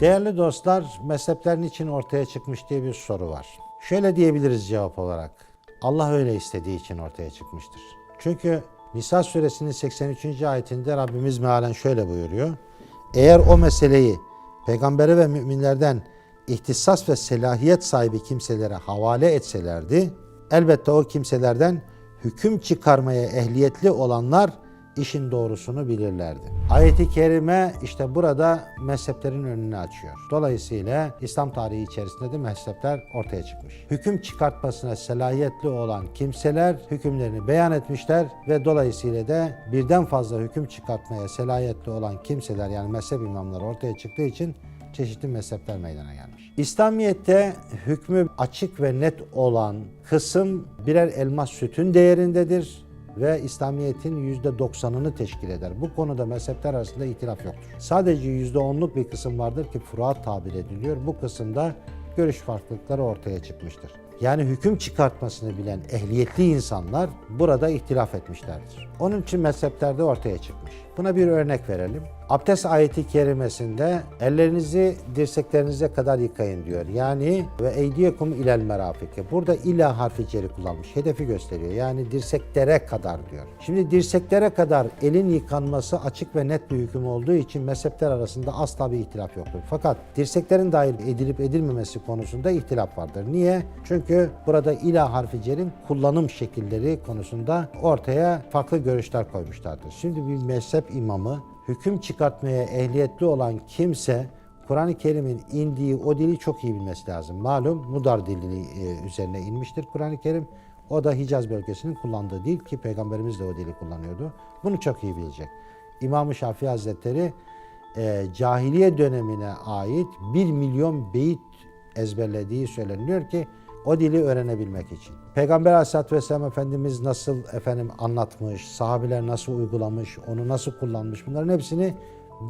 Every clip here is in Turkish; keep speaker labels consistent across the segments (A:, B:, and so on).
A: Değerli dostlar, mezheplerin için ortaya çıkmış diye bir soru var. Şöyle diyebiliriz cevap olarak. Allah öyle istediği için ortaya çıkmıştır. Çünkü Nisa suresinin 83. ayetinde Rabbimiz mealen şöyle buyuruyor. Eğer o meseleyi peygambere ve müminlerden ihtisas ve selahiyet sahibi kimselere havale etselerdi, elbette o kimselerden hüküm çıkarmaya ehliyetli olanlar işin doğrusunu bilirlerdi. Ayet-i kerime işte burada mezheplerin önünü açıyor. Dolayısıyla İslam tarihi içerisinde de mezhepler ortaya çıkmış. Hüküm çıkartmasına selahiyetli olan kimseler hükümlerini beyan etmişler ve dolayısıyla da birden fazla hüküm çıkartmaya selahiyetli olan kimseler yani mezhep imamları ortaya çıktığı için çeşitli mezhepler meydana gelmiş. İslamiyet'te hükmü açık ve net olan kısım birer elmas sütün değerindedir ve İslamiyet'in %90'ını teşkil eder. Bu konuda mezhepler arasında ihtilaf yoktur. Sadece %10'luk bir kısım vardır ki furuat tabir ediliyor. Bu kısımda görüş farklılıkları ortaya çıkmıştır. Yani hüküm çıkartmasını bilen ehliyetli insanlar burada ihtilaf etmişlerdir. Onun için mezheplerde ortaya çıkmış. Buna bir örnek verelim. Abdest ayeti kerimesinde ellerinizi dirseklerinize kadar yıkayın diyor. Yani ve eydiyekum ilel merafike. Burada ila harfi ceri kullanmış. Hedefi gösteriyor. Yani dirseklere kadar diyor. Şimdi dirseklere kadar elin yıkanması açık ve net bir hüküm olduğu için mezhepler arasında asla bir ihtilaf yoktur. Fakat dirseklerin dahil edilip edilmemesi konusunda ihtilaf vardır. Niye? Çünkü burada ila harfi cerin kullanım şekilleri konusunda ortaya farklı görüşler koymuşlardır. Şimdi bir mezhep imamı hüküm çıkartmaya ehliyetli olan kimse Kur'an-ı Kerim'in indiği o dili çok iyi bilmesi lazım. Malum Mudar dili e, üzerine inmiştir Kur'an-ı Kerim. O da Hicaz bölgesinin kullandığı dil ki Peygamberimiz de o dili kullanıyordu. Bunu çok iyi bilecek. İmam-ı Şafii Hazretleri e, cahiliye dönemine ait 1 milyon beyit ezberlediği söyleniyor ki o dili öğrenebilmek için. Peygamber Aleyhisselatü Vesselam Efendimiz nasıl efendim anlatmış, sahabeler nasıl uygulamış, onu nasıl kullanmış bunların hepsini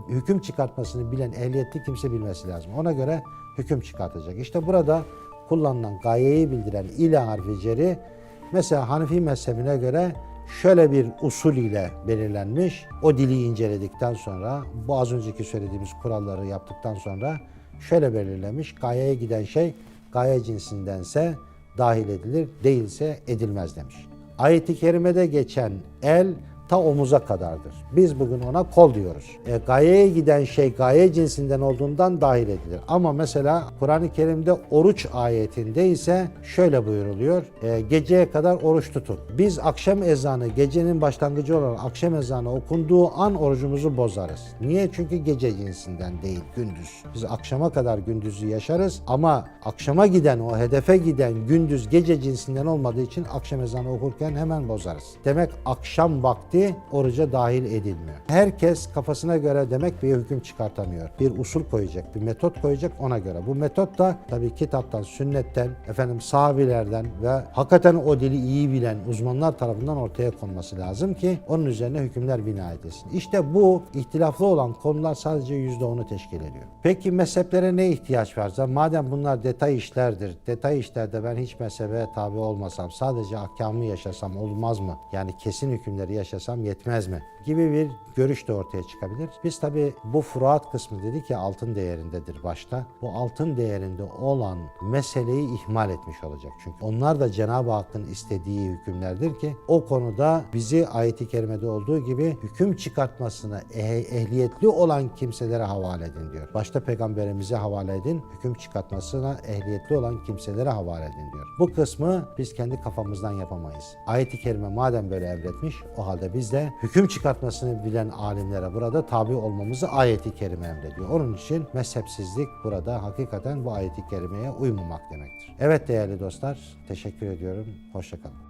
A: hüküm çıkartmasını bilen ehliyetli kimse bilmesi lazım. Ona göre hüküm çıkartacak. İşte burada kullanılan gayeyi bildiren ila harfi ceri mesela Hanefi mezhebine göre şöyle bir usul ile belirlenmiş. O dili inceledikten sonra bu az önceki söylediğimiz kuralları yaptıktan sonra şöyle belirlemiş. Gayeye giden şey gaye cinsindense dahil edilir, değilse edilmez demiş. Ayet-i kerimede geçen el ta omuza kadardır. Biz bugün ona kol diyoruz. E, gayeye giden şey gaye cinsinden olduğundan dahil edilir. Ama mesela Kur'an-ı Kerim'de oruç ayetinde ise şöyle buyuruluyor. E, geceye kadar oruç tutun. Biz akşam ezanı, gecenin başlangıcı olan akşam ezanı okunduğu an orucumuzu bozarız. Niye? Çünkü gece cinsinden değil, gündüz. Biz akşama kadar gündüzü yaşarız ama akşama giden, o hedefe giden gündüz gece cinsinden olmadığı için akşam ezanı okurken hemen bozarız. Demek akşam vakti oruca dahil edilmiyor. Herkes kafasına göre demek bir hüküm çıkartamıyor. Bir usul koyacak, bir metot koyacak ona göre. Bu metot da tabii kitaptan, sünnetten, efendim sahabilerden ve hakikaten o dili iyi bilen uzmanlar tarafından ortaya konması lazım ki onun üzerine hükümler bina edilsin. İşte bu ihtilaflı olan konular sadece %10'u teşkil ediyor. Peki mezheplere ne ihtiyaç varsa madem bunlar detay işlerdir, detay işlerde ben hiç mezhebe tabi olmasam, sadece ahkamı yaşasam olmaz mı? Yani kesin hükümleri yaşasam yetmez mi? Gibi bir görüş de ortaya çıkabilir. Biz tabi bu furuat kısmı dedik ya altın değerindedir başta. Bu altın değerinde olan meseleyi ihmal etmiş olacak. Çünkü onlar da Cenab-ı Hakk'ın istediği hükümlerdir ki o konuda bizi ayeti kerimede olduğu gibi hüküm çıkartmasına eh- ehliyetli olan kimselere havale edin diyor. Başta peygamberimize havale edin, hüküm çıkartmasına ehliyetli olan kimselere havale edin diyor. Bu kısmı biz kendi kafamızdan yapamayız. Ayeti kerime madem böyle emretmiş o halde biz de hüküm çıkartmasını bilen alimlere burada tabi olmamızı ayeti kerime emrediyor. Onun için mezhepsizlik burada hakikaten bu ayeti kerimeye uymamak demektir. Evet değerli dostlar teşekkür ediyorum. Hoşçakalın.